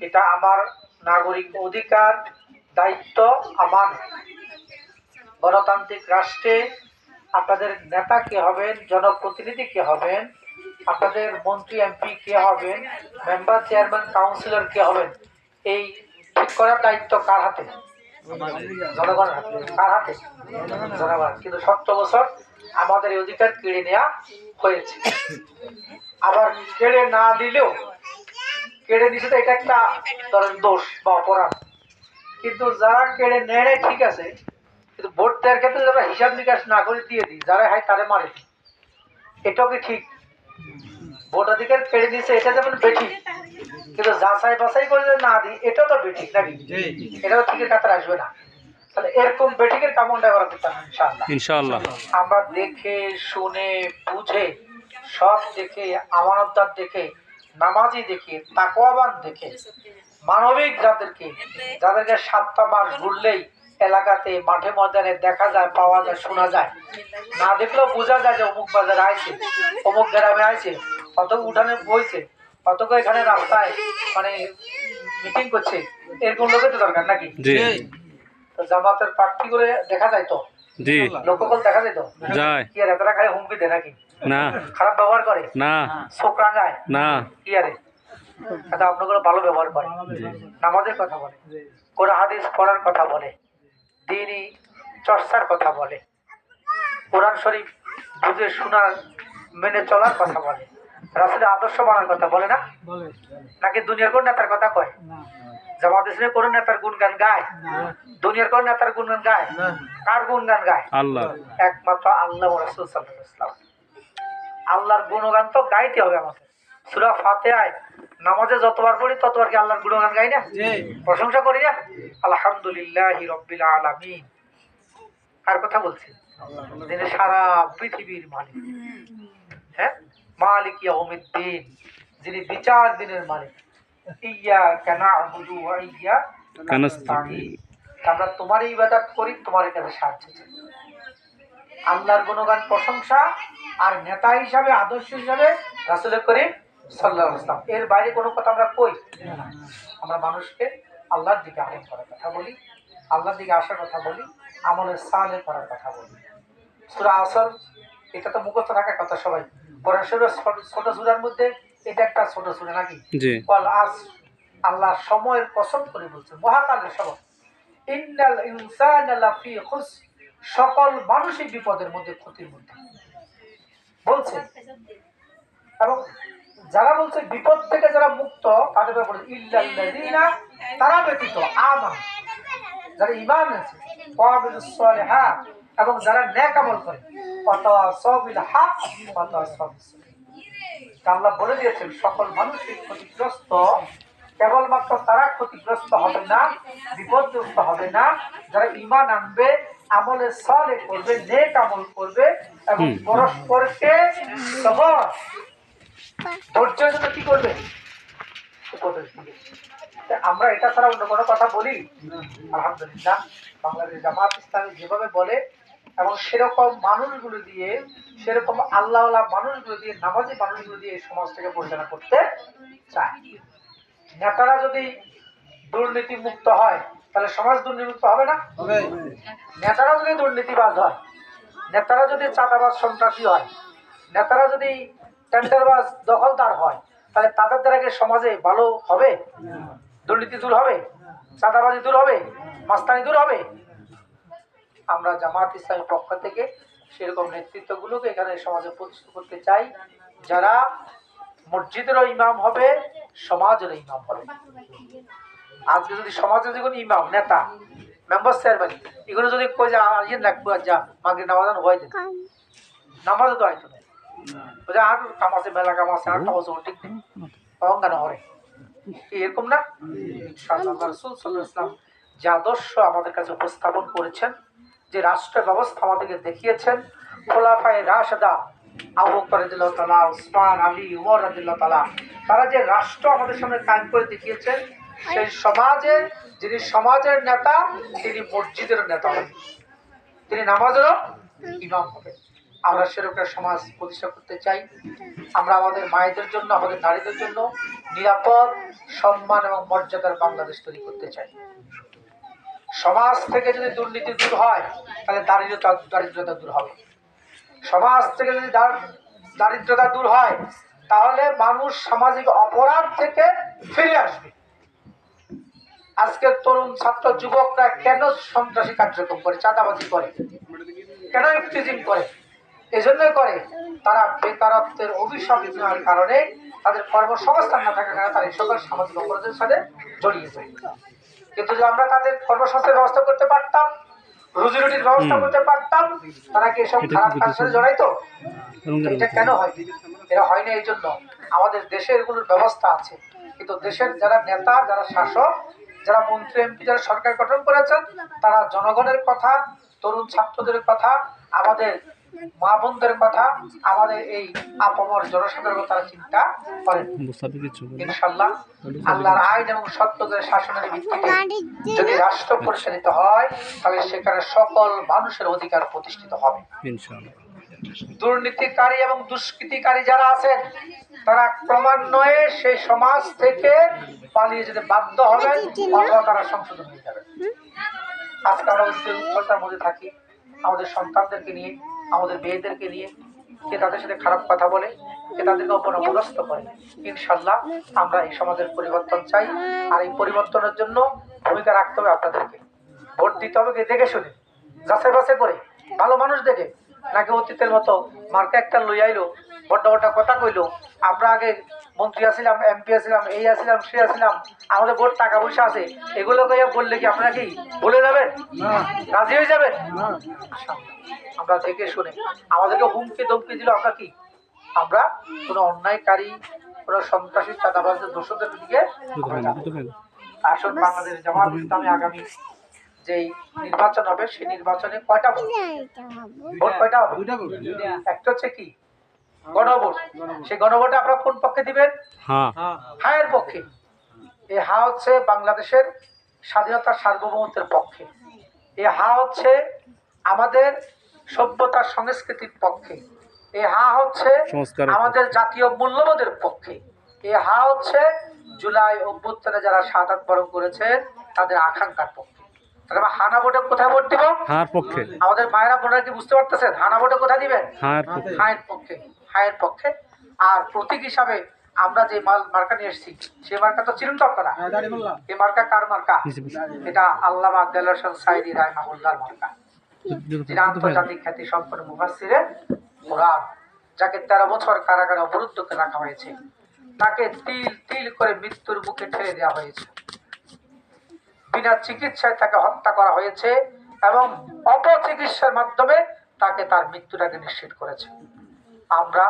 এটা আমার নাগরিক অধিকার, দায়িত্ব আমার। গণতান্ত্রিক রাষ্ট্রে আপনাদের নেতা কে হবেন, জনপ্রতিনিধি কে হবেন, আপনাদের মন্ত্রী, এমপি কে হবেন, মেম্বার, চেয়ারম্যান, কাউন্সিলর কে হবেন, এই ঠিক করার দায়িত্ব কার হাতে? জনগণের হাতে। কার হাতে? জনগণ কিন্তু সত্তর বছর আমাদের এই অধিকার কেড়ে নেওয়া হয়েছে। আবার কেড়ে না দিলেও কেড়ে দিছে তো এটা একটা ধরেন দোষ বা অপরাধ। কিন্তু যারা কেড়ে নেয় ঠিক আছে কিন্তু ভোট দেওয়ার ক্ষেত্রে যারা হিসাব নিকাশ না করে দিয়ে দিই যারা হয় তারে মারে এটাও কি ঠিক? ভোটাধিকার কেড়ে দিয়েছে এটা যেমন বেঠিক কিন্তু যাচাই বাছাই করে যদি না দিই এটাও তো বেঠিক নাকি? এটাও ঠিকের কাতার আসবে না। তাহলে এরকম বেঠিকের কামনটা করা ইনশাআল্লাহ। আমরা দেখে শুনে বুঝে সব দেখে আমানতদার দেখে নামাজি দেখে তাকওয়াবান দেখে। মানবিক যাদেরকে যাদেরকে সাতটা মাস ঘুরলেই এলাকাতে মাঠে ময়দানে দেখা যায় পাওয়া যায় শোনা যায়। না দেখলেও বোঝা যায় যে অমুক বাজারে আইছে অমুক গ্রামে আইছে অত উঠানে বইছে অতক এখানে রাস্তায় মানে মিটিং করছে। এরকম লোকের তো দরকার নাকি? জামাতের প্রার্থী করে দেখা যায় তো? জি। লোককল দেখা যায় তো যায়। কি আর এতটা খালি হুমকি দেয় নাকি? না। খারাপ ব্যবহার করে? না। চোখ রাঙায় না। কি আরে? এটা আপনাগুলো ভালো ব্যবহার করে। নামাজের কথা বলে। কোরআন হাদিস পড়ার কথা বলে। দিনই চর্চার কথা বলে। কোরআন শরীফ বুঝে শোনার মেনে চলার কথা বলে। রাসুলের আদর্শ মানার কথা বলে না? নাকি দুনিয়ার কোন নেতার কথা কয়? জামাত ইসলামে কোন নেতার গুণগান গায়। দুনিয়ার কোন নেতার গুণগান গায়। কার গুণগান গায়? আল্লাহ। একমাত্র আল্লাহ রসুল সাল্লাহ ইসলাম আল্লাহর গুণগান তো গাইতে হবে আমাদের। সুরা ফাতেহায় নামাজে যতবার পড়ি ততবার কি আল্লাহর গুণগান গাই না? প্রশংসা করি না? আলহামদুলিল্লাহ রব্বিল আলামিন। কার কথা বলছি? যিনি সারা পৃথিবীর মালিক। হ্যাঁ? মালিক ইয়াউমিদ্দিন। যিনি বিচার দিনের মালিক। আমরা তোমার ইবাদত করি তোমার কাছে সাহায্য চাই। আল্লাহর গুণগান প্রশংসা আর নেতা হিসাবে আদর্শ হিসাবে রাসুল করিম সাল্লাহ ইসলাম এর বাইরে কোনো কথা আমরা কই। আমরা মানুষকে আল্লাহর দিকে আহ্বান করার কথা বলি আল্লাহর দিকে আসার কথা বলি আমলের সালে করার কথা বলি। সুরা আসর এটা তো মুখস্থ থাকার কথা সবাই। ছোট- ছোট সুরার মধ্যে এটা একটা ছোট সুরা নাকি? বল আজ আল্লাহ সময়ের কসম করে বলছেন মহাকালের ইন্নাল ইনসানা লাফি খুস সকল মানুষই বিপদের মধ্যে ক্ষতির মধ্যে। বলছে এবং যারা বলছে বিপদ থেকে যারা মুক্ত তাদের ব্যাপারে বলছে ইল্লাল্লাযিনা তারা ব্যতীত আমা যারা ঈমান আছে ওয়াবিলুস সালিহাত এবং যারা নেক আমল করে বিল হক ওয়াতাওয়াসাউ বিস সাবর। আল্লাহ বলে দিয়েছেন সকল মানুষই ক্ষতিগ্রস্ত কেবলমাত্র তারা ক্ষতিগ্রস্ত হবে না বিপদগ্রস্ত হবে না যারা ইমান আনবে আমলে সলে করবে নেক আমল করবে এবং পরস্পরকে সবর। ধৈর্যের জন্য কি করবে? উপদেশ দিবে। আমরা এটা ছাড়া অন্য কোনো কথা বলি? আলহামদুলিল্লাহ বাংলাদেশ জামাত ইসলামী যেভাবে বলে এবং সেরকম মানুষগুলো দিয়ে সেরকম আল্লাহ মানুষগুলো দিয়ে নামাজি মানুষগুলো দিয়ে এই সমাজটাকে পরিচালনা করতে চায়। নেতারা যদি দুর্নীতি মুক্ত হয় তাহলে সমাজ দুর্নীতিমুক্ত হবে না? নেতারা যদি দুর্নীতিবাজ হয় নেতারা যদি চাঁদাবাজ সন্ত্রাসী হয় নেতারা যদি টেন্ডারবাজ দখলদার হয় তাহলে তাদের দ্বারা সমাজে ভালো হবে? দুর্নীতি দূর হবে? চাঁদাবাজি দূর হবে? মাস্তানি দূর হবে? আমরা জামাত ইসলামের পক্ষ থেকে সেরকম নেতৃত্বগুলোকে এখানে সমাজে প্রতিষ্ঠিত করতে চাই। যারা মসজিদেরও ইমাম হবে সমাজেরও ইমাম হবে। আজকে যদি সমাজের যে কোনো ইমাম, নেতা, মেম্বার, চেয়ারম্যান, এগুলো যদি কই যা ইয়ে লাগবো যা মাকে নামাজান হয়ে যায় নামাজও তো হয়তো আর কাম আছে, মেলা কাম আছে, আর টাকা ঠিক নেই। অহংকার হরে এরকম না? ইনশাআল্লাহ আল্লাহ রাসূল যে আদর্শ আমাদের কাছে উপস্থাপন করেছেন যে রাষ্ট্র ব্যবস্থা আমাদেরকে দেখিয়েছেন, খোলাফায়ে রাশেদা আবু বকর রাদিয়াল্লাহু তাআলা, উসমান, আলী ওমর রাদিয়াল্লাহু তাআলা, তারা যে রাষ্ট্র আমাদের সামনে কায়েম করে দেখিয়েছেন, সেই সমাজে, যিনি সমাজের নেতা, তিনি মসজিদের নেতা হবেন। তিনি নামাজেরও ইমাম হবেন। আমরা সেরকম সমাজ প্রতিষ্ঠা করতে চাই। আমরা আমাদের মায়েদের জন্য, আমাদের নারীদের জন্য নিরাপদ, সম্মান এবং মর্যাদার বাংলাদেশ তৈরি করতে চাই। সমাজ থেকে যদি দুর্নীতি দূর হয়, তাহলে দারিদ্রতা দারিদ্রতা দূর হবে। সমাজ থেকে যদি দার- দারিদ্রতা দূর হয়, তাহলে মানুষ সামাজিক অপরাধ থেকে ফিরে আসবে। আজকের তরুণ ছাত্র, যুবকরা কেন সন্ত্রাসী কার্যক্রম করে, চাঁদাবাজি করে? কেন ইফটিজিং করে? এজন্যই করে তারা বেকারত্বের অভিশাপ নেওয়ার কারণে তাদের কর্মসংস্থান না থাকার কারণে তারা এই সকল সামাজিক অপরাধের সাথে জড়িয়ে যায়। কিন্তু যদি আমরা তাদের কর্মসংস্থানের ব্যবস্থা করতে পারতাম রুজি রুটির ব্যবস্থা করতে পারতাম তারা কি এসব খারাপ কাজের সাথে জড়াইতো? এটা কেন হয়? এরা হয় না এই জন্য আমাদের দেশে এগুলোর ব্যবস্থা আছে। কিন্তু দেশের যারা নেতা যারা শাসক যারা মন্ত্রী এমপি যারা সরকার গঠন করেছেন তারা জনগণের কথা তরুণ ছাত্রদের কথা আমাদের মা কথা, আমাদের এই জনসাধারণ তারা চিন্তা করেন। ইনশাল্লাহ আল্লাহর আইন এবং সত্যদের শাসনের ভিত্তিতে যদি রাষ্ট্র পরিচালিত হয়, তাহলে সেখানে সকল মানুষের অধিকার প্রতিষ্ঠিত হবে। দুর্নীতিকারী এবং দুষ্কৃতিকারী যারা আছেন, তারা ক্রমান্বয়ে সেই সমাজ থেকে পালিয়ে যেতে বাধ্য হবেন, অথবা তারা সংশোধন হয়ে যাবে আজকে আমরা উত্তর মধ্যে থাকি, আমাদের সন্তানদেরকে নিয়ে আমাদের মেয়েদেরকে নিয়ে কে তাদের সাথে খারাপ কথা বলে, কে তাদেরকে অপনগ্রস্ত করে। ইনশাল্লাহ আমরা এই সমাজের পরিবর্তন চাই আর এই পরিবর্তনের জন্য ভূমিকা রাখতে হবে আপনাদেরকে। ভোট দিতে হবে কে দেখে শুনে, যাচাই বাছাই করে, ভালো মানুষ দেখে। নাকি অতীতের মতো মার্কে একটা লই আইলো বড্ড বড্ড কথা কইলো, আমরা আগে মন্ত্রী আসছিলাম এমপি আসছিলাম এই আসছিলাম সে আসছিলাম আমাদের ভোট টাকা পয়সা আছে এগুলো কইয়া বললে কি আপনারা কি বলে যাবেন? রাজি হয়ে যাবেন? আমরা দেখে শুনে আমাদেরকে হুমকি ধমকি দিল আমরা কি? আমরা কোনো অন্যায়কারী কোনো সন্ত্রাসী চাঁদাবাজদের দোষদের দিকে আসল বাংলাদেশ জামাত ইসলামী আগামী যেই নির্বাচন হবে সেই নির্বাচনে কয়টা ভোট? ভোট কয়টা হবে? একটা হচ্ছে কি? গণভোট। সেই গণভোটে আপনারা কোন পক্ষে দিবেন? হ্যাঁ। হায়ের পক্ষে। এই হা হচ্ছে বাংলাদেশের স্বাধীনতার সার্বভৌমত্বের পক্ষে। এই হা হচ্ছে আমাদের সভ্যতার সংস্কৃতির পক্ষে। এই হা হচ্ছে আমাদের জাতীয় মূল্যবোধের পক্ষে। এই হা হচ্ছে জুলাই অভ্যুত্থানে যারা সাদাত বরণ করেছেন তাদের আকাঙ্ক্ষার পক্ষে। তাহলে হানা ভোটে কোথায় ভোট দিব? হার পক্ষে। আমাদের মায়েরা বোনেরা কি বুঝতে পারতেছেন? হানা ভোটে কোথায় দিবেন? হার পক্ষে। হায়ের পক্ষে। আর প্রতীক হিসাবে আমরা যে মাল মার্কা নিয়ে এসেছি সেই মার্কা তো চিনুন তো আপনারা? এই মার্কা কার মার্কা। এটা আল্লাহ আব্দুল্লাহ সাইদি মার্কা। যিনি আন্তর্জাতিক খ্যাতি সম্পন্ন কোরআন যাকে তেরো বছর কারাগারে অবরুদ্ধ করে রাখা হয়েছে তাকে তিল তিল করে মৃত্যুর মুখে ঠেলে দেওয়া হয়েছে। বিনা চিকিৎসায় তাকে হত্যা করা হয়েছে এবং অপচিকিৎসার মাধ্যমে তাকে তার মৃত্যুটাকে নিশ্চিত করেছে। আমরা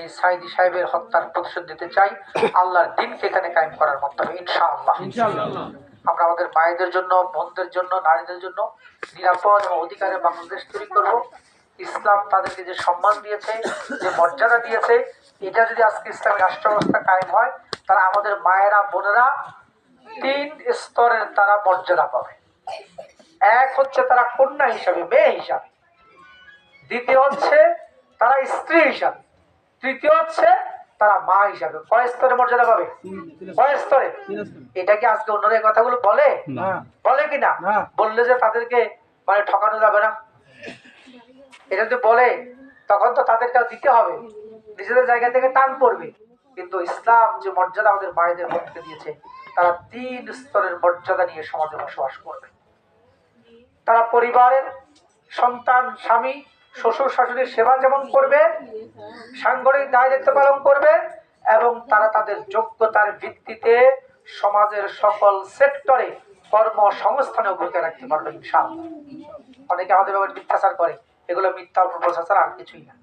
এই সাইদি সাহেবের হত্যার প্রতিশোধ দিতে চাই। আল্লাহর দিনকে এখানে কায়েম করার মাধ্যমে ইনশাআল্লাহ। আমরা আমাদের মায়েদের জন্য বোনদের জন্য নারীদের জন্য নিরাপদ এবং অধিকারে বাংলাদেশ তৈরি করব। ইসলাম তাদেরকে যে সম্মান দিয়েছে যে মর্যাদা দিয়েছে এটা যদি আজকে ইসলামী রাষ্ট্র ব্যবস্থা কায়েম হয় তারা আমাদের মায়েরা বোনেরা তিন স্তরের তারা মর্যাদা পাবে। এক হচ্ছে তারা কন্যা হিসাবে মেয়ে হিসাবে। দ্বিতীয় হচ্ছে তারা স্ত্রী হিসাবে। তৃতীয় হচ্ছে তারা মা হিসাবে। কয় স্তরে মর্যাদা পাবে? কয় স্তরে? এটা কি আজকে অন্যরা এই কথাগুলো বলে? বলে কি না? না। বললে যে তাদেরকে মানে ঠকানো যাবে না। এটা যদি বলে তখন তো তাদেরকে দিতে হবে। নিজেদের জায়গা থেকে টান পড়বে। কিন্তু ইসলাম যে মর্যাদা আমাদের মায়েদের মধ্যে দিয়েছে তারা তিন স্তরের মর্যাদা নিয়ে সমাজে বসবাস করবে। তারা পরিবারের সন্তান স্বামী শ্বশুর শাশুড়ির সেবা যেমন করবে সাংগঠনিক দায় দায়িত্ব পালন করবে, এবং তারা তাদের যোগ্যতার ভিত্তিতে সমাজের সকল সেক্টরে কর্মসংস্থানে ভূমিকা রাখতে পারবে, ইনশাআল্লাহ। অনেকে আমাদের ব্যাপারে মিথ্যাচার করে, এগুলো মিথ্যা প্রচার আর কিছুই না।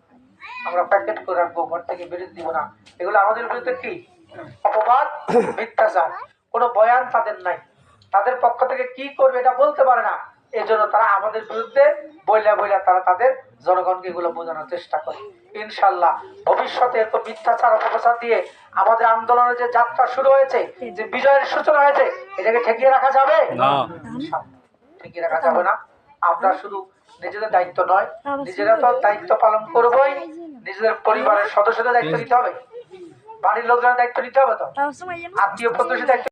আমরা প্যাকেট করে রাখব, ঘর থেকে বেরোতে দিব না। এগুলো আমাদের বিরুদ্ধে কি? অপবাদ, মিথ্যাচার, কোনো বয়ান তাদের নাই। তাদের পক্ষ থেকে কি করবে এটা বলতে পারে না। এই জন্য তারা আমাদের বিরুদ্ধে বইলা বইলা তারা তাদের জনগণকে এগুলো বোঝানোর চেষ্টা করে। ইনশাল্লাহ ভবিষ্যতে এত মিথ্যাচার অপপ্রচার দিয়ে আমাদের আন্দোলনের যে যাত্রা শুরু হয়েছে যে বিজয়ের সূচনা হয়েছে এটাকে ঠেকিয়ে রাখা যাবে। ঠেকিয়ে রাখা যাবে না। আমরা শুধু নিজেদের দায়িত্ব নয় নিজেরা তো দায়িত্ব পালন করবোই। নিজেদের পরিবারের সদস্যদের দায়িত্ব নিতে হবে। বাড়ির লোকজনের দায়িত্ব নিতে হবে তো। আত্মীয় প্রতিবেশীর দায়িত্ব